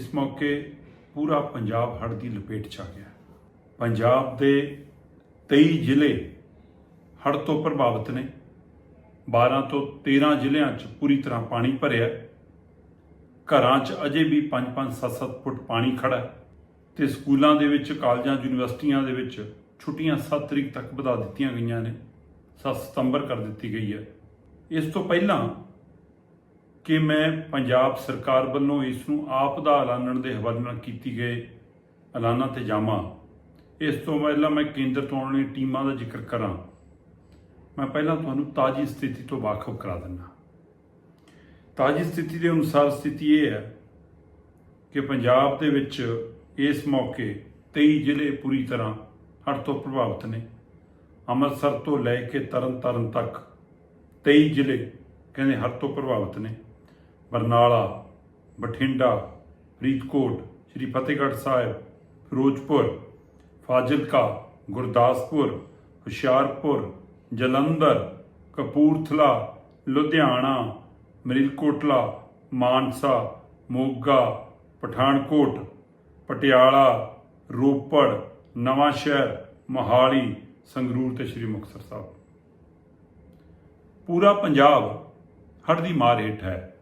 ਇਸ ਮੌਕੇ ਪੂਰਾ ਪੰਜਾਬ ਹੜ੍ਹ ਦੀ ਲਪੇਟ 'ਚ ਆ ਗਿਆ। ਪੰਜਾਬ ਦੇ 23 ਜ਼ਿਲ੍ਹੇ ਹੜ੍ਹ ਤੋਂ ਪ੍ਰਭਾਵਿਤ ਨੇ। 12 ਤੋਂ 13 ਜ਼ਿਲ੍ਹਿਆਂ 'ਚ ਪੂਰੀ ਤਰ੍ਹਾਂ ਪਾਣੀ ਭਰਿਆ ਘਰਾਂ 'ਚ ਅਜੇ ਵੀ 5-5 7-7 ਫੁੱਟ ਪਾਣੀ ਖੜਾ ਹੈ ਤੇ ਸਕੂਲਾਂ ਦੇ ਵਿੱਚ, ਕਾਲਜਾਂ, ਯੂਨੀਵਰਸਿਟੀਆਂ ਦੇ ਵਿੱਚ ਛੁੱਟੀਆਂ 7 ਤਰੀਕ ਤੱਕ ਵਧਾ ਦਿੱਤੀਆਂ ਗਈਆਂ ਨੇ। 7 ਸਤੰਬਰ ਕਰ ਦਿੱਤੀ ਗਈ ਹੈ। ਇਸ ਤੋਂ ਪਹਿਲਾਂ ਕਿ ਮੈਂ ਪੰਜਾਬ ਸਰਕਾਰ ਵੱਲੋਂ ਇਸ ਨੂੰ ਆਪ ਦਾ ਐਲਾਨਣ ਦੇ ਹਵਾਲੇ ਨਾਲ ਕੀਤੀ ਗਏ ਐਲਾਨਾਂ ਤੇ ਜਾਵਾਂ। ਇਸ ਤੋਂ ਪਹਿਲਾਂ ਮੈਂ ਕੇਂਦਰ ਤੋਂ ਆਉਣ ਵਾਲੀਆਂ ਟੀਮਾਂ ਦਾ ਜ਼ਿਕਰ ਕਰਾਂ। ਮੈਂ ਪਹਿਲਾਂ ਤੁਹਾਨੂੰ ਤਾਜੀ ਸਥਿਤੀ ਤੋਂ ਵਾਕਫ ਕਰਾ ਦਿੰਦਾ ਤਾਜੀ ਸਥਿਤੀ ਦੇ ਅਨੁਸਾਰ ਸਥਿਤੀ ਇਹ ਹੈ ਕਿ ਪੰਜਾਬ ਦੇ ਵਿੱਚ ਇਸ ਮੌਕੇ 23 ਜ਼ਿਲ੍ਹੇ ਪੂਰੀ ਤਰ੍ਹਾਂ ਹੜ੍ਹ ਤੋਂ ਪ੍ਰਭਾਵਿਤ ਨੇ। ਅੰਮ੍ਰਿਤਸਰ ਤੋਂ ਲੈ ਕੇ ਤਰਨਤਾਰਨ ਤੱਕ 23 ਜ਼ਿਲ੍ਹੇ ਕਹਿੰਦੇ ਹੜ੍ਹ ਤੋਂ ਪ੍ਰਭਾਵਿਤ ਨੇ। ਬਰਨਾਲਾ, ਬਠਿੰਡਾ, ਫਰੀਦਕੋਟ, ਸ੍ਰੀ ਫਤਿਹਗੜ੍ਹ ਸਾਹਿਬ, ਫਿਰੋਜ਼ਪੁਰ, ਫਾਜ਼ਿਲਕਾ, ਗੁਰਦਾਸਪੁਰ, ਹੁਸ਼ਿਆਰਪੁਰ, ਜਲੰਧਰ, ਕਪੂਰਥਲਾ, ਲੁਧਿਆਣਾ, ਮਰੀਲਕੋਟਲਾ, ਮਾਨਸਾ, ਮੋਗਾ, ਪਠਾਨਕੋਟ, ਪਟਿਆਲਾ, ਰੋਪੜ, ਨਵਾਂ ਸ਼ਹਿਰ, ਮੋਹਾਲੀ, ਸੰਗਰੂਰ ਤੇ ਸ੍ਰੀ ਮੁਕਤਸਰ ਸਾਹਿਬ। ਪੂਰਾ ਪੰਜਾਬ ਹੜ੍ਹ ਦੀ ਮਾਰ ਹੇਠ ਹੈ।